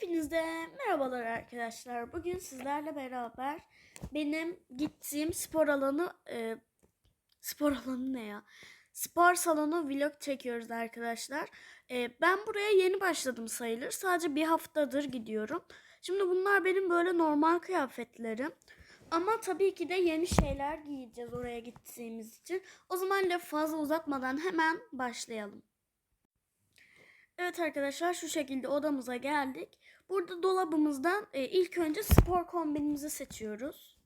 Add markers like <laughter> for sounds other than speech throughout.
Hepinize merhabalar arkadaşlar. Bugün sizlerle beraber benim gittiğim spor alanı e, spor alanı ne ya? Spor salonu vlog çekiyoruz arkadaşlar. E, ben buraya yeni başladım sayılır. Sadece bir haftadır gidiyorum. Şimdi bunlar benim böyle normal kıyafetlerim. Ama tabii ki de yeni şeyler giyeceğiz oraya gittiğimiz için. O zaman lafı fazla uzatmadan hemen başlayalım. Evet arkadaşlar şu şekilde odamıza geldik. Burada dolabımızdan e, ilk önce spor kombinimizi seçiyoruz.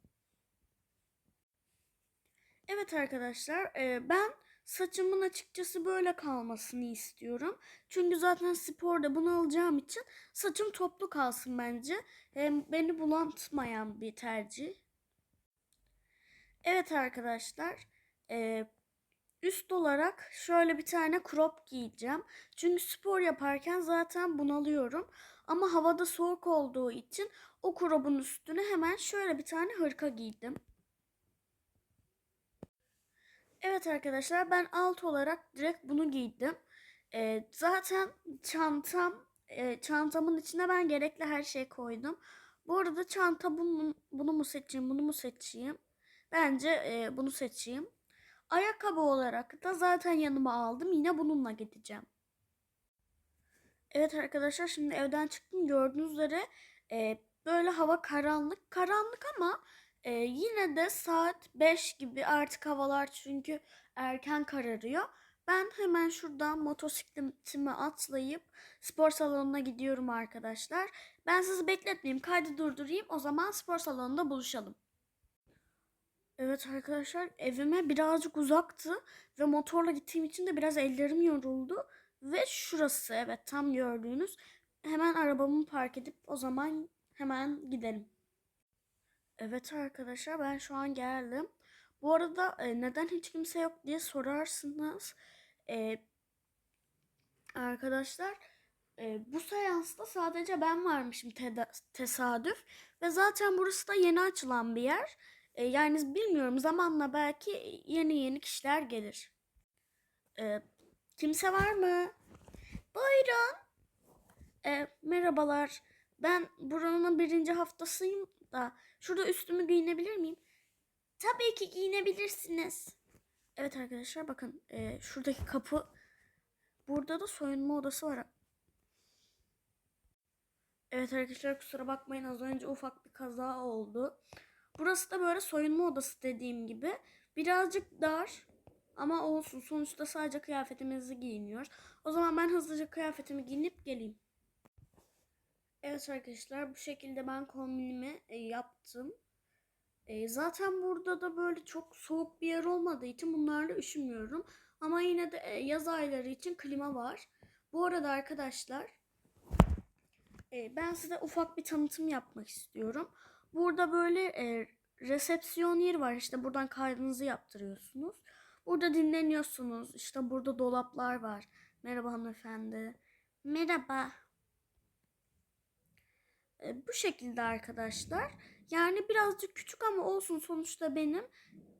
Evet arkadaşlar e, ben saçımın açıkçası böyle kalmasını istiyorum. Çünkü zaten sporda bunu alacağım için saçım toplu kalsın bence. Hem beni bulantmayan bir tercih. Evet arkadaşlar e, Üst olarak şöyle bir tane crop giyeceğim. Çünkü spor yaparken zaten bunalıyorum. Ama havada soğuk olduğu için o crop'un üstüne hemen şöyle bir tane hırka giydim. Evet arkadaşlar ben alt olarak direkt bunu giydim. Ee, zaten çantam e, çantamın içine ben gerekli her şeyi koydum. Bu arada çanta bunu, bunu mu seçeyim bunu mu seçeyim? Bence e, bunu seçeyim. Ayakkabı olarak da zaten yanıma aldım. Yine bununla gideceğim. Evet arkadaşlar şimdi evden çıktım. Gördüğünüz üzere e, böyle hava karanlık. Karanlık ama e, yine de saat 5 gibi artık havalar çünkü erken kararıyor. Ben hemen şuradan motosikletimi atlayıp spor salonuna gidiyorum arkadaşlar. Ben sizi bekletmeyeyim. Kaydı durdurayım. O zaman spor salonunda buluşalım. Evet arkadaşlar evime birazcık uzaktı ve motorla gittiğim için de biraz ellerim yoruldu. Ve şurası evet tam gördüğünüz. Hemen arabamı park edip o zaman hemen gidelim. Evet arkadaşlar ben şu an geldim. Bu arada e, neden hiç kimse yok diye sorarsınız. E, arkadaşlar e, bu seansta sadece ben varmışım tesadüf. Ve zaten burası da yeni açılan bir yer. E, yani bilmiyorum zamanla belki yeni yeni kişiler gelir. E, kimse var mı? Buyurun. E, merhabalar. Ben buranın birinci haftasıyım da şurada üstümü giyinebilir miyim? Tabii ki giyinebilirsiniz. Evet arkadaşlar bakın e, şuradaki kapı burada da soyunma odası var. Evet arkadaşlar kusura bakmayın az önce ufak bir kaza oldu. Burası da böyle soyunma odası dediğim gibi. Birazcık dar ama olsun sonuçta sadece kıyafetimizi giyiniyoruz. O zaman ben hızlıca kıyafetimi giyinip geleyim. Evet arkadaşlar bu şekilde ben kombinimi e, yaptım. E, zaten burada da böyle çok soğuk bir yer olmadığı için bunlarla üşümüyorum. Ama yine de e, yaz ayları için klima var. Bu arada arkadaşlar e, ben size ufak bir tanıtım yapmak istiyorum. Burada böyle e, resepsiyon yeri var. İşte buradan kaydınızı yaptırıyorsunuz. Burada dinleniyorsunuz. İşte burada dolaplar var. Merhaba hanımefendi. Merhaba. E, bu şekilde arkadaşlar. Yani birazcık küçük ama olsun sonuçta benim.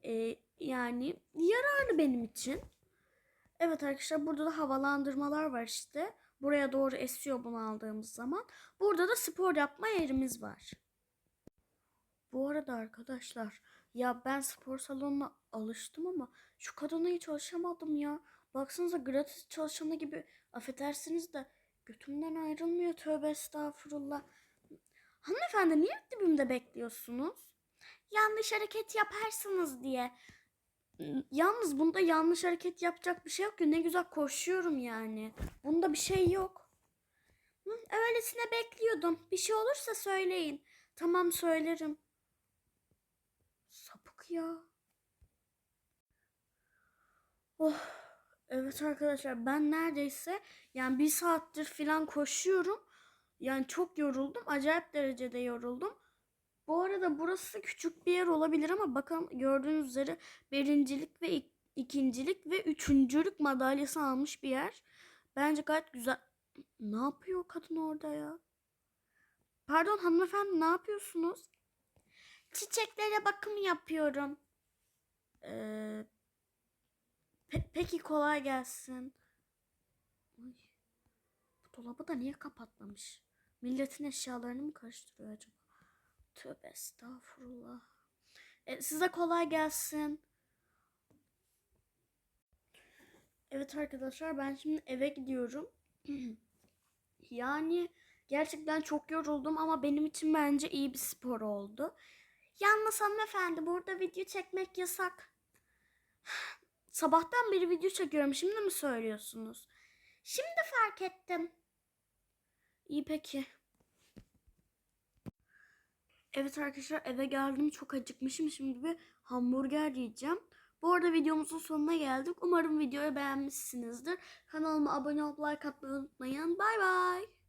E, yani yararlı benim için. Evet arkadaşlar burada da havalandırmalar var işte. Buraya doğru esiyor bunu aldığımız zaman. Burada da spor yapma yerimiz var. Bu arada arkadaşlar ya ben spor salonuna alıştım ama şu kadına hiç alışamadım ya. Baksanıza gratis çalışanı gibi affedersiniz de götümden ayrılmıyor tövbe estağfurullah. Hanımefendi niye dibimde bekliyorsunuz? Yanlış hareket yaparsınız diye. Yalnız bunda yanlış hareket yapacak bir şey yok ki. Ne güzel koşuyorum yani. Bunda bir şey yok. Öylesine bekliyordum. Bir şey olursa söyleyin. Tamam söylerim. Ya. Oh. Evet arkadaşlar ben neredeyse yani bir saattir falan koşuyorum. Yani çok yoruldum. Acayip derecede yoruldum. Bu arada burası küçük bir yer olabilir ama bakın gördüğünüz üzere birincilik ve ik- ikincilik ve üçüncülük madalyası almış bir yer. Bence gayet güzel. Ne yapıyor kadın orada ya? Pardon hanımefendi ne yapıyorsunuz? Çiçeklere bakım yapıyorum. Ee, pe- peki kolay gelsin. Ay, bu dolabı da niye kapatmamış? Milletin eşyalarını mı karıştırıyor acaba? Tövbe estağfurullah. E, size kolay gelsin. Evet arkadaşlar ben şimdi eve gidiyorum. <clears throat> yani gerçekten çok yoruldum ama benim için bence iyi bir spor oldu. Yalnız hanımefendi burada video çekmek yasak. <sighs> Sabahtan beri video çekiyorum. Şimdi mi söylüyorsunuz? Şimdi fark ettim. İyi peki. Evet arkadaşlar eve geldim çok acıkmışım. Şimdi bir hamburger yiyeceğim. Bu arada videomuzun sonuna geldik. Umarım videoyu beğenmişsinizdir. Kanalıma abone olup like atmayı unutmayın. Bay bay.